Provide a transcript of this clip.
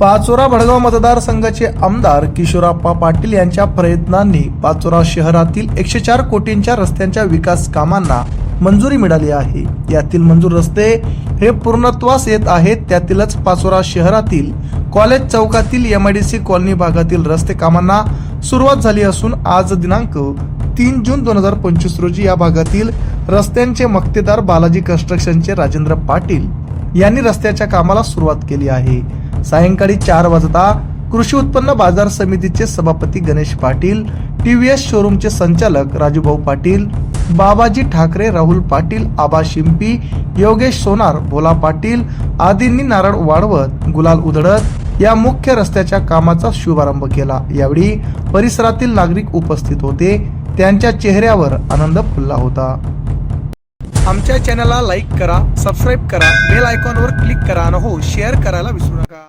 पाचोरा भडगाव मतदारसंघाचे आमदार किशोराप्पा पाटील यांच्या प्रयत्नांनी पाचोरा शहरातील एकशे चार कोटींच्या रस्त्यांच्या विकास कामांना मंजुरी मिळाली आहे. यातील मंजूर रस्ते हे पूर्णत्वास येत आहेत. त्यातीलच पाचोरा शहरातील कॉलेज चौकातील M I D C colony भागातील रस्ते कामांना सुरुवात झाली असून आज दिनांक तीन जून दोन हजार पंचवीस रोजी या भागातील रस्त्यांचे मक्तेदार बालाजी कन्स्ट्रक्शनचे राजेंद्र पाटील यांनी रस्त्याच्या कामाला सुरुवात केली आहे. सायंकाळी चार वाजता कृषी उत्पन्न बाजार समितीचे सभापती गणेश पाटील टीव्हीएस शोरूमचे संचालक राजूभाऊ पाटील बाबाजी ठाकरे राहुल पाटील आबा शिंपी योगेश सोनार भोला पाटील आदींनी नारळ वाढवत गुलाल उधळत या मुख्य रस्त्याच्या कामाचा शुभारंभ केला. यावेळी परिसरातील नागरिक उपस्थित होते. त्यांच्या चेहऱ्यावर आनंद फुलला होता. आमच्या चॅनलला लाईक करा सबस्क्राईब करा बेल आयकॉनवर क्लिक करा आणि हो शेअर करायला विसरू नका.